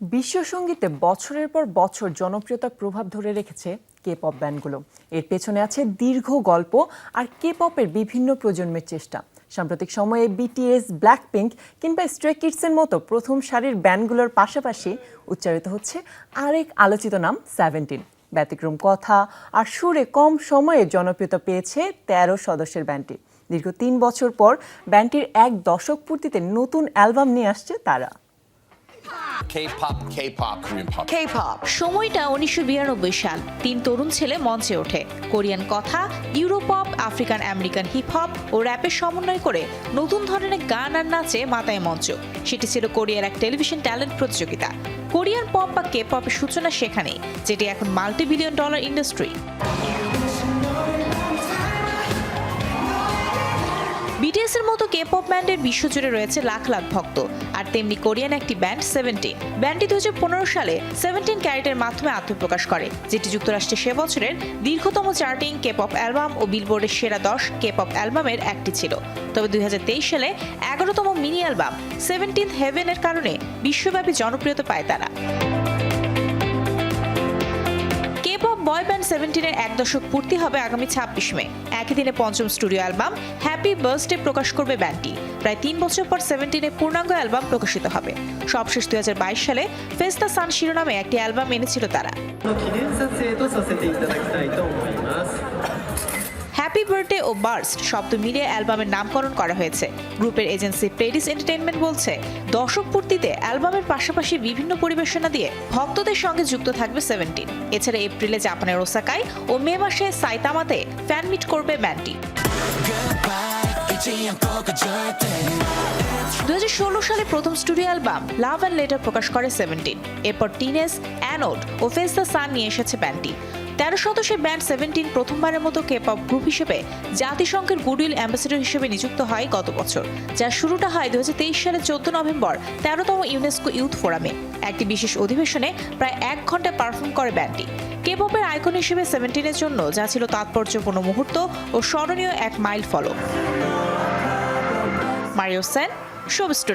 বিশ্ব সঙ্গীতে বছরের পর বছর জনপ্রিয়তার প্রভাব ধরে রেখেছে কে পপ ব্যান্ডগুলো এর পেছনে আছে দীর্ঘ গল্প আর কে পপের বিভিন্ন প্রজন্মের চেষ্টা। সাম্প্রতিক সময়ে বিটিএস ব্ল্যাক পিঙ্ক কিংবা স্ট্রে কিডসের মতো প্রথম সারির ব্যান্ডগুলোর পাশাপাশি উচ্চারিত হচ্ছে আরেক আলোচিত নাম সেভেন্টিন ব্যতিক্রম কথা আর সুরে কম সময়ে জনপ্রিয়তা পেয়েছে তেরো সদস্যের ব্যান্ডটি দীর্ঘ তিন বছর পর ব্যান্ডটির এক দশক পূর্তিতে নতুন অ্যালবাম নিয়ে আসছে তারা। K-pop, সময়টা উনিশশো বিরানব্বই সাল। তিন তরুণ ছেলে মঞ্চে ওঠে। কোরিয়ান কথা Europop African American hip hop ও র্যাপের সমন্বয় করে নতুন ধরনের গান আর নাচে মাতায় মঞ্চ। সেটি ছিল কোরিয়ার এক টেলিভিশন ট্যালেন্ট প্রতিযোগিতা। কোরিয়ান পপ বা কে পপের সূচনা সেখানেই যেটি এখন multi billion dollar industry K pop ব্যান্ডের বিশ্বজুড়ে রয়েছে লাখ লাখ ভক্ত, আর তেমনি কোরিয়ান একটি ব্যান্ড সেভেন্টিন ব্যান্ডটি দুহাজার পনেরো সালে সেভেন্টিন ক্যারেটের মাধ্যমে আত্মপ্রকাশ করে, যেটি যুক্তরাষ্ট্রে সে বছরের দীর্ঘতম চার্টিং কে পপ অ্যালবাম ও বিলবোর্ডের সেরা দশ কে পপ অ্যালবামের একটি ছিল। তবে দুই হাজার তেইশ সালে এগারোতম মিনি অ্যালবাম সেভেন্টিন হেভেনের কারণে বিশ্বব্যাপী জনপ্রিয়তা পায় তারা। বয় ব্যান্ড সেভেন্টিনের এক দশক পূর্তি হবে আগামী ছাব্বিশ মে একই দিনে পঞ্চম স্টুডিও অ্যালবাম হ্যাপি বার্থডে প্রকাশ করবে ব্যান্ডটি প্রায় তিন বছর পর সেভেন্টিনের পূর্ণাঙ্গ অ্যালবাম প্রকাশিত হবে সবশেষ দুই হাজার বাইশ সালে ফেস্তা সান শিরোনামে একটি অ্যালবাম এনেছিল তারা বার্থডে ও বার্স্ট শব্দ মিলিয়ে অ্যালবামের নামকরণ করা হয়েছে। গ্রুপের এজেন্সি প্রেডিস এন্টারটেইনমেন্ট বলছে দশক পূর্তিতে অ্যালবামের পাশাপাশি বিভিন্ন পরিবেশনা দিয়ে ভক্তদের সঙ্গে যুক্ত থাকবে সেভেন্টিন এছাড়া এপ্রিলে জাপানের ওসাকায় ও মে মাসে সাইতামাতে ফ্যান মিট করবে ব্যান্ডটি দু সালে প্রথম studio album love and letter প্রকাশ করে সেভেন্টিন এরপর টিনেস অ্যানোড ও ফেস দ্য সান নিয়ে এসেছে ব্যান্ডটি তেরো সদস্যের ব্যান্ড সেভেন্টিন প্রথমবারের মতো কে পপ গ্রুপ হিসেবে জাতিসংঘের গুডউইল অ্যাম্বাসেডর হিসেবে নিযুক্ত হয় গত বছর যার শুরুটা হয় দুহাজার তেইশ সালের চোদ্দ নভেম্বর তেরোতম ইউনেস্কো ইউথ ফোরামে। একটি বিশেষ অধিবেশনে প্রায় এক ঘণ্টা পারফর্ম করে ব্যান্ডটি। কে পপের আইকন হিসেবে সেভেন্টিনের জন্য যা ছিল তাৎপর্যপূর্ণ মুহূর্ত ও স্মরণীয় এক মাইল ফলো মারিও সেন শোবিস টু